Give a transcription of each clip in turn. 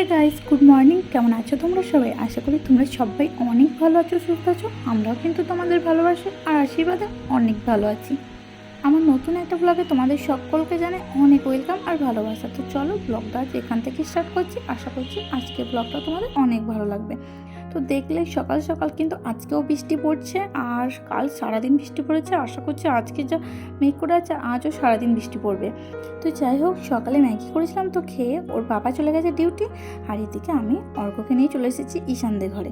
Hey guys good morning কেমন আছো তোমরা সবাই? আশা করি তোমরা সবাই অনেক ভালো আছো, সুস্থ আছো। আমরাও কিন্তু তোমাদের ভালোবাসি আর আশীর্বাদে অনেক ভালো আছি। আমার নতুন একটা ব্লগে তোমাদের সকলকে জানে অনেক ওয়েলকাম আর ভালোবাসা। তো চলো ব্লগটা আজ এখান থেকে স্টার্ট করছি। আশা করছি আজকে ব্লগটা তোমাদের অনেক ভালো লাগবে। তো দেখলে সকাল সকাল কিন্তু আজকেও বৃষ্টি পড়ছে আর কাল সারাদিন বৃষ্টি পড়েছে। আশা করছি আজকে যা মেঘ করে আছে, আজও সারাদিন বৃষ্টি পড়বে। তো যাই হোক, সকালে ম্যাগি করেছিলাম তো খেয়ে ওর বাবা চলে গেছে ডিউটি আর এদিকে আমি অর্ককে নিয়ে চলে এসেছি ঈশানদের ঘরে।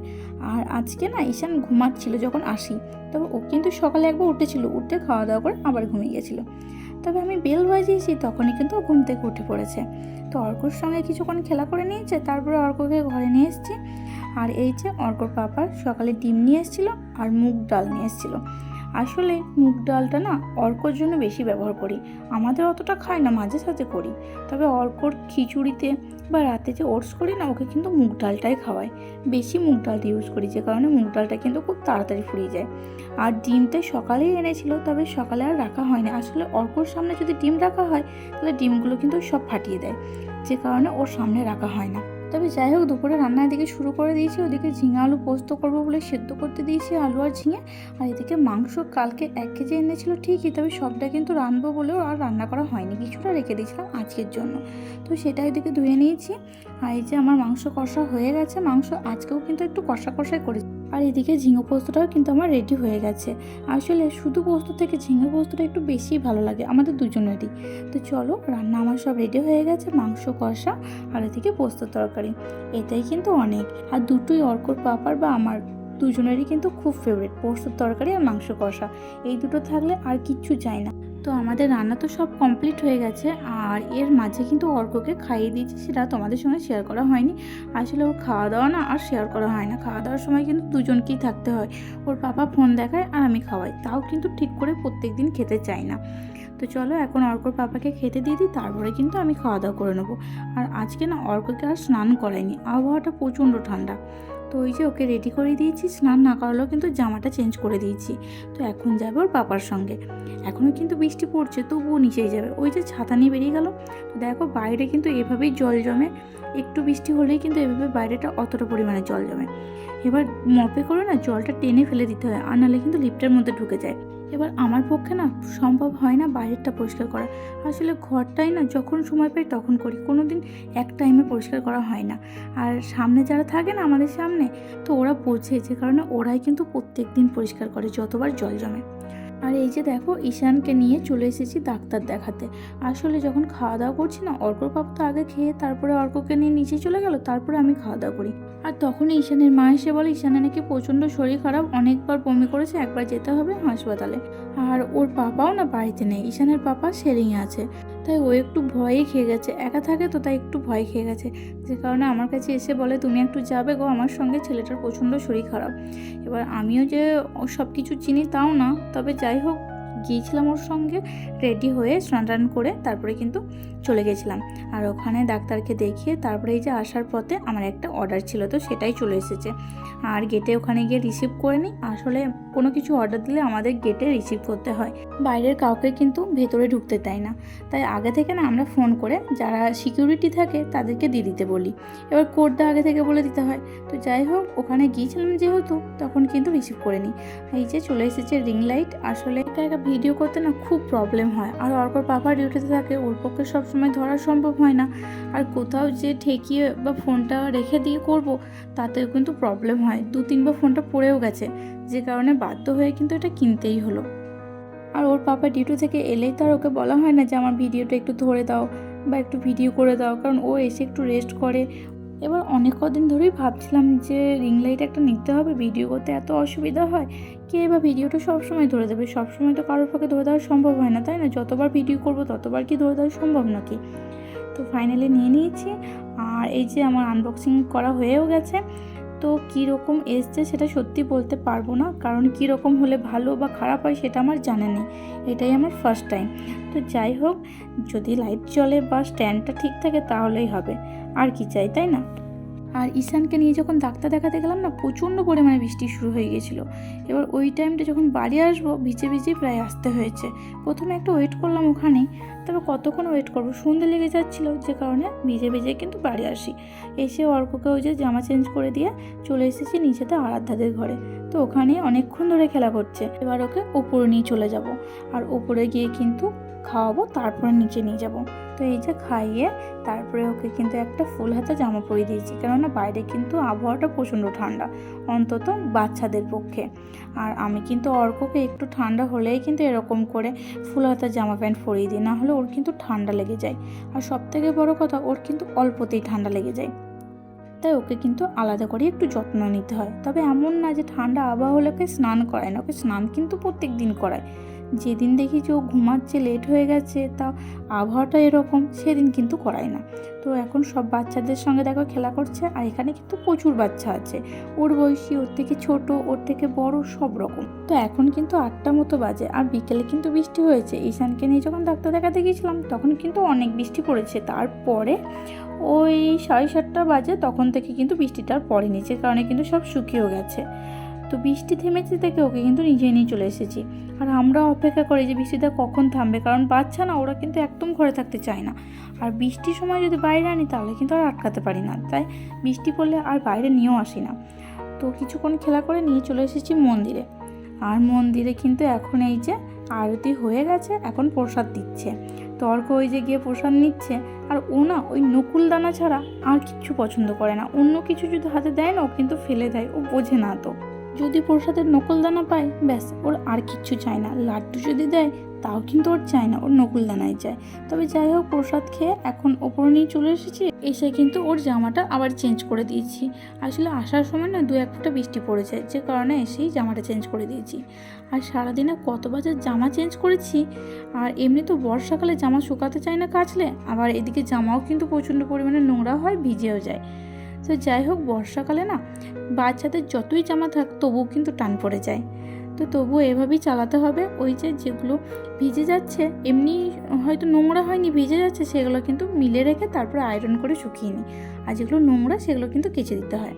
আর আজকে না ঈশান ঘুমাচ্ছিল যখন আসি। তবে ও কিন্তু সকালে একবার উঠেছিল, উঠে খাওয়া দাওয়া করে আবার ঘুমিয়ে গেছিল। তবে আমি বেল বাজিয়েছি তখনই কিন্তু ও ঘুম থেকে উঠে পড়েছে। তো অর্কর সঙ্গে কিছুক্ষণ খেলা করে নিয়েছে, তারপরে অর্ককে ঘরে নিয়ে এসেছি। আর এই যে অর্কর পাপার সকালে ডিম নিয়ে এসেছিল আর মুগ ডাল নিয়ে এসেছিল। আসলে মুগ ডালটা না অর্কর জন্য বেশি ব্যবহার করি। আমাদের অতটা খায় না, মাঝে সাঝে করি। তবে অর্কর খিচুড়িতে বা রাতে যে ওটস করি না, ওকে কিন্তু মুগ ডালটাই খাওয়াই। বেশি মুগ ডালটা ইউজ করি, যে কারণে মুগ ডালটা কিন্তু খুব তাড়াতাড়ি ফুরিয়ে যায়। আর ডিমটা সকালেই এনেছিল, তবে সকালে আর রাখা হয় না আসলে অর্কর সামনে যদি ডিম রাখা হয়, তাহলে ডিমগুলো কিন্তু সব ফাটিয়ে দেয়। যে কারণে ওর সামনে রাখা হয় না। তবে যাই হোক দুপুরে রান্না এদিকে শুরু করে দিয়েছি। ওদিকে ঝিঙে আলু পোস্ত করব বলে সেদ্ধ করতে দিয়েছি আলু আর ঝিঙে। আর এদিকে মাংস কালকে এক কেজি এনেছিল ঠিকই, তবে সবটা কিন্তু রাঁধবো বলেও আর রান্না করা হয়নি। কিছুটা রেখে দিয়েছিলাম আজকের জন্য। তো সেটা এদিকে ধুয়ে নিয়েছি। আর এই যে আমার মাংস কষা হয়ে গেছে, মাংস আজকেও কিন্তু একটু কষা কষাই করেছি। আর এদিকে ঝিঙে পোস্তটাও কিন্তু আমার রেডি হয়ে গেছে। আসলে শুধু পোস্ত থেকে ঝিঙে পোস্তটা একটু বেশি ভালো লাগে, আমাদের দুজনেরই। তো চলো, রান্না আমার সব রেডি হয়ে গেছে, মাংস, কষা আর এদিকে পোস্ত তরকারি। এটাই কিন্তু অনেক। আর দুটোই অর্কর পাপার বা আমার দুজনেরই কিন্তু খুব ফেভারিট পোস্তর তরকারি আর মাংস কষা। এই দুটো থাকলে আর কিচ্ছু চাই না। তো আমাদের রান্না তো সব কমপ্লিট হয়ে গেছে। আর এর মাঝে কিন্তু অর্ককে খাইয়ে দিয়েছি, সেটা তোমাদের সঙ্গে শেয়ার করা হয়নি। আসলে ওর খাওয়া দাওয়া না আর শেয়ার করা হয় না। খাওয়া দাওয়ার সময় কিন্তু দুজনকেই থাকতে হয়। ওর পাপা ফোন দেখায় আর আমি খাওয়াই। তাও কিন্তু ঠিক করে প্রত্যেক দিন খেতে চাই না। তো চলো এখন অর্কর পাপাকে খেতে দিয়ে দিই, তারপরে কিন্তু আমি খাওয়া দাওয়া করে নেব। আর আজকে না অর্ককে আর স্নান করাইনি। আবহাওয়াটা প্রচণ্ড ঠান্ডা। তো ওই যে ওকে রেডি করে দিয়েছি, স্নান না করালেও কিন্তু জামাটা চেঞ্জ করে দিয়েছি। তো এখন যাবে ওর পাপার সঙ্গে। এখনও কিন্তু বৃষ্টি পড়ছে, তবুও নিচেই যাবে। ওই যে ছাতা নিয়ে বেরিয়ে গেল। তো দেখো বাইরে কিন্তু এভাবেই জল জমে। একটু বৃষ্টি হলেই কিন্তু এভাবে বাইরেটা অতটা পরিমাণে জল জমে। এবার মপে করে না জলটা টেনে ফেলে দিতে হয়, আর নাহলে কিন্তু লিফটের মধ্যে ঢুকে যায়। এবার আমার পক্ষে না সম্ভব হয় না বাইরেরটা পরিষ্কার করা। আসলে ঘরটাই না যখন সময় পাই তখন করি। কোনো দিন এক টাইমে পরিষ্কার করা হয় না। আর সামনে যারা থাকে না আমাদের সামনে, তো ওরা বোঝে যে কারণে ওরাই কিন্তু প্রত্যেক দিন পরিষ্কার করে যতবার জল জমে। আর এই যে দেখো, ঈশানকে নিয়ে চলে এসেছি ডাক্তার দেখাতে। আসলে যখন খাওয়া দাওয়া করছি না অর্ক পাপ তো আগে খেয়ে তারপরে অর্ককে নিয়ে নিচে চলে গেল, তারপরে আমি খাওয়া দাওয়া করি। আর তখনই ঈশানের মা এসে বলে, ঈশানের নাকি প্রচণ্ড শরীর খারাপ, অনেকবার বমি করেছে, একবার যেতে হবে হাসপাতালে। আর ওর পাপাও না বাড়িতে নেই, ঈশানের পাপা সেরিংয়ে আছে। তাই ও একটু ভয়ে খেয়ে গেছে। একা থাকে তো, তাই একটু ভয় খেয়ে গেছে। যে কারণে আমার কাছে এসে বলে, তুমি একটু যাবে গো, আমার সঙ্গে ছেলেটার প্রচণ্ড শরীর খারাপ। এবার আমিও যে সব কিছু চিনি তাও না, তবে যাই হোক গিয়েছিলাম ওর সঙ্গে রেডি হয়ে স্নান টান করে তারপরে কিন্তু চলে গেছিলাম। আর ওখানে ডাক্তারকে দেখিয়ে তারপরে এই যে আসার পথে আমার একটা অর্ডার ছিল, তো সেটাই চলে এসেছে। আর গেটে ওখানে গিয়ে রিসিভ করে নিই। আসলে কোনো কিছু অর্ডার দিলে আমাদের গেটে রিসিভ করতে হয়। বাইরের কাউকে কিন্তু ভেতরে ঢুকতে দেয় না। তাই আগে থেকে না আমরা ফোন করে যারা সিকিউরিটি থাকে তাদেরকে দিয়ে দিতে বলি। এবার কোডটা আগে থেকে বলে দিতে হয়। তো যাই হোক, ওখানে গিয়েছিলাম যেহেতু, তখন কিন্তু রিসিভ করে নিই এই যে চলে এসেছে রিং লাইট আসলে একা একা ভিডিও করতে না খুব প্রবলেম হয়। আর অর্কর পাপা ডিউটিতে থাকে, ওর পক্ষে সবসময় ধরা সম্ভব হয় না। আর কোথাও যে ঠেকিয়ে বা ফোনটা রেখে দিয়ে করব, তাতেও কিন্তু প্রবলেম হয়। দু তিনবার ফোনটা পড়েও গেছে। যে কারণে বাধ্য হয়ে কিন্তু এটা কিনতেই হলো। আর ওর পাপা ডিউটি থেকে এলেই তো আর ওকে বলা হয় না যে আমার ভিডিওটা একটু ধরে দাও বা একটু ভিডিও করে দাও, কারণ ও এসে একটু রেস্ট করে। এবার অনেক কদিন ধরেই ভাবছিলাম যে রিং লাইট একটা নিতে হবে ভিডিও করতে এত অসুবিধা হয়, কে বা ভিডিওটা সবসময় ধরে দেবে? সবসময় তো কারোর পক্ষে ধরে দেওয়া সম্ভব হয় না, তাই না? যতবার ভিডিও করব ততবার কি ধরে দেওয়া সম্ভব নাকি? তো ফাইনালি নিয়ে নিয়েছি, আর এই যে আমার আনবক্সিং করা হয়েও গেছে তো কীরকম এসছে সেটা সত্যি বলতে পারব না। কারণ কীরকম হলে ভালো বা খারাপ হয় সেটা আমার জানা নেই। এটাই আমার ফার্স্ট টাইম তো যাই হোক, যদি লাইট জ্বলে বা স্ট্যান্ডটা ঠিক থাকে তাহলেই হবে। আর কি চাই, তাই না? আর ঈশানকে নিয়ে যখন ডাক্তার দেখাতে গেলাম না, প্রচণ্ড পরিমাণে বৃষ্টি শুরু হয়ে গেছিল। এবার ওই টাইমটা যখন বাড়ি আসব, ভিজে ভিজেই প্রায় আসতে হয়েছে। প্রথমে একটা ওয়েট করলাম ওখানেই তবে কতক্ষণ ওয়েট করব? সন্ধে লেগে যাচ্ছিল যে কারণে ভিজে ভিজে কিন্তু বাড়ি আসি। এসে অর্ককে ওই যে জামা চেঞ্জ করে দিয়ে চলে এসেছি নিচেতে আরাধ্যাদের ঘরে। তো ওখানে অনেকক্ষণ ধরে খেলা করছে। এবার ওকে ওপরে নিয়ে চলে যাব। আর ওপরে গিয়ে কিন্তু খাওয়াবো, তারপরে নিচে নিয়ে যাব। তো এই যে খাইয়ে তারপরে ওকে কিন্তু একটা ফুল হাতা জামা পরিয়ে দিয়েছি, কেননা বাইরে কিন্তু আবহাওয়াটা প্রচণ্ড ঠান্ডা, অন্তত বাচ্চাদের পক্ষে। আর আমি কিন্তু অর্ককে একটু ঠান্ডা হলেই কিন্তু এরকম করে ফুল হাতা জামা প্যান্ট পরিয়ে দিই, না হলে ওর কিন্তু ঠান্ডা লেগে যায়। আর সব থেকে বড় কথা, ওর কিন্তু অল্পতেই ঠান্ডা লেগে যায়। তাই ওকে কিন্তু আলাদা করে একটু যত্ন নিতে হয়। তবে এমন না যে ঠান্ডা আবহাওয়া হলে ওকে স্নান করায় না, ওকে স্নান কিন্তু প্রত্যেক দিন করায়। যেদিন দেখি যে ও ঘুমাচ্ছে লেট হয়ে গেছে, তা আবহাওয়াটা এরকম, সেদিন কিন্তু করায় না। তো এখন সব বাচ্চাদের সঙ্গে দেখো খেলা করছে, আর এখানে কিন্তু প্রচুর বাচ্চা আছে। ওর বয়সী, ওর থেকে ছোট, ওর থেকে বড়, সব রকম। তো এখন কিন্তু আটটা মতো বাজে, আর বিকেলে কিন্তু বৃষ্টি হয়েছে। ঈশানকে নিয়ে যখন ডাক্তার দেখাতে গিয়েছিলাম, তখন কিন্তু অনেক বৃষ্টি পড়েছে। তারপরে ওই সাড়ে সাতটা বাজে, তখন থেকে কিন্তু বৃষ্টিটা পড়েনি, যে কারণে কিন্তু সব শুকিয়েও গেছে। তো বৃষ্টি থেমেছে থেকে ওকে কিন্তু নিজে নিয়ে চলে এসেছি। আর আমরা অপেক্ষা করি যে বৃষ্টিটা কখন থামবে, কারণ বাচ্চা না, ওরা কিন্তু একদম ঘরে থাকতে চায় না। আর বৃষ্টির সময় যদি বাইরে আনি, তাহলে কিন্তু আর আটকাতে পারি না। তাই বৃষ্টি পড়লে আর বাইরে নিয়েও আসি না। তো কিছুক্ষণ খেলা করে নিয়ে চলে এসেছি মন্দিরে। আর মন্দিরে কিন্তু এখন এই যে আরতি হয়ে গেছে, এখন প্রসাদ দিচ্ছে। তর্ক ওই যে গিয়ে প্রসাদ নিচ্ছে, আর ও না ওই নকুল দানা ছাড়া আর কিচ্ছু পছন্দ করে না। অন্য কিছু যদি হাতে দেয় না, ও কিন্তু ফেলে দেয়, ও বোঝে না তো। যদি প্রসাদের নকুল দানা পায়, ব্যাস, ওর আর কিচ্ছু চায় না। লাড্ডু যদি দেয়, তাও কিন্তু ওর চায় না, ওর নকুল দানাই চায়। তবে যাই হোক, প্রসাদ খেয়ে এখন ওপরে নিয়ে চলে এসেছি। এসে কিন্তু ওর জামাটা আবার চেঞ্জ করে দিয়েছি। আসলে আসার সময় না দু এক ফোঁটা বৃষ্টি পড়েছে, যে কারণে এসেই জামাটা চেঞ্জ করে দিয়েছি। আর সারাদিনে কত বাজার জামা চেঞ্জ করেছি? আর এমনি তো বর্ষাকালে জামা শুকাতে চায় না কাচলে, আবার এদিকে জামাও কিন্তু প্রচণ্ড পরিমাণে নোংরা হয়, ভিজেও যায়। তো যাই হোক, বর্ষাকালে না বাচ্চাদের যতই জামা থাক তবুও কিন্তু টান পড়ে যায়। তো তবুও এভাবেই চালাতে হবে। ওই যে যেগুলো ভিজে যাচ্ছে, এমনি হয়তো নোংরা হয়নি, ভিজে যাচ্ছে, সেগুলো কিন্তু মিলে রেখে তারপরে আয়রন করে শুকিয়ে নিই আর যেগুলো নোংরা, সেগুলো কিন্তু কেচে দিতে হয়।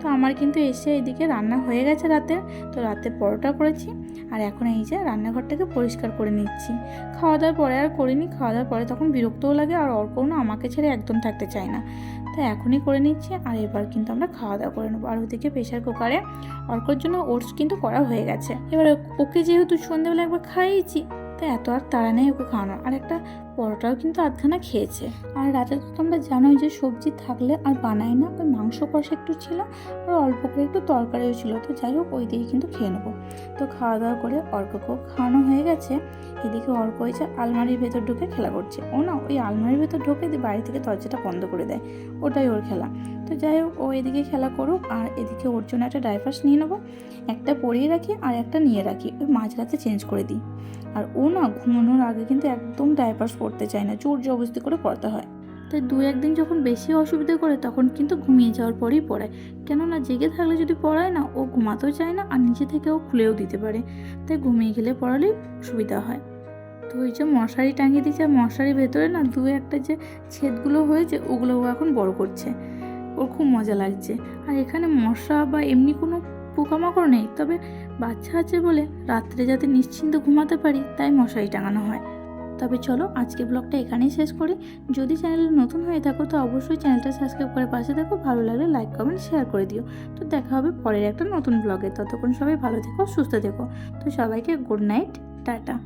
তো আমার কিন্তু এসে এদিকে রান্না হয়ে গেছে রাতে তো রাতে পরোটা করেছি। আর এখন এই যে রান্নাঘরটাকে পরিষ্কার করে নিচ্ছি। খাওয়া দাওয়ার পরে আর করিনি। খাওয়া দাওয়ার পরে তখন বিরক্তও লাগে। আর অর্কও আমাকে ছেড়ে একদম থাকতে চায় না। তাই এখনই করে নিচ্ছি আর এবার কিন্তু আমরা খাওয়া দাওয়া করে নেব। আর ওদিকে প্রেশার কুকারে অর্কর জন্য ওটস কিন্তু করা হয়ে গেছে। এবার ওকে যেহেতু সন্ধ্যেবেলা একবার খাইয়েছি, তো এত আর তাড়া নেই ওকে খাওয়ানো আর একটা পরোটাও কিন্তু আধখানা খেয়েছে। আর রাতে তো তোমরা জানোই যে সবজি থাকলে আর বানাই না, ওই মাংস কষা একটু ছিল আর অল্প করে একটু তরকারিও ছিল। তো যাই হোক, ওই দিকে কিন্তু খেয়ে নেব। তো খাওয়া দাওয়া করে অর্ককেও খাওয়ানো হয়ে গেছে। এদিকে অর্ক হয়েছে আলমারির ভেতর ঢুকে খেলা করছে। ও না, ওই আলমারির ভেতর ঢুকে দিয়ে বাড়ি থেকে দরজাটা বন্ধ করে দেয়। ওটাই ওর খেলা। তো যাই হোক, ও এদিকে খেলা করুক আর এদিকে ওর জন্য একটা ড্রাইভার্স নিয়ে নেব। একটা পরিয়ে রাখি আর একটা নিয়ে রাখি। ওই মাঝরাতে চেঞ্জ করে দিই। আর ও না, ঘুমানোর আগে কিন্তু একদম ডাইপার্স পড়তে চায় না জোর জবরদস্তি করে পড়তে হয়। তাই দু একদিন যখন বেশি অসুবিধা করে তখন কিন্তু ঘুমিয়ে যাওয়ার পরেই পড়ায় কেননা জেগে থাকলে যদি পড়ায় না, ও ঘুমাতেও চায় না আর নিজে থেকে ও খুলেও দিতে পারে। তাই ঘুমিয়ে গেলে পড়ালেই সুবিধা হয়। তো ওই যে মশারি টাঙিয়ে দিয়েছে মশারির ভেতরে না দু একটা যে ছেদগুলো হয়েছে, ওগুলো ও এখন বড় করছে। ওর খুব মজা লাগছে। আর এখানে মশা বা এমনি কোনো পোকামাকড় নেই, তবে বাচ্চা আছে বলে রাত্রে যাতে নিশ্চিন্ত ঘুমাতে পারি, তাই মশারি টাঙানো হয়। তবে চলো আজকে ব্লগটা এখানেই শেষ করি। যদি চ্যানেলে নতুন হয়ে থাকো, তো অবশ্যই চ্যানেলটা সাবস্ক্রাইব করে পাশে থাকো। ভালো লাগলে লাইক, কমেন্ট, শেয়ার করে দিও। তো দেখা হবে পরের একটা নতুন ব্লগে। ততক্ষণ সবাই ভালো থেকো, সুস্থ থেকো। তো সবাইকে গুড নাইট, টাটা।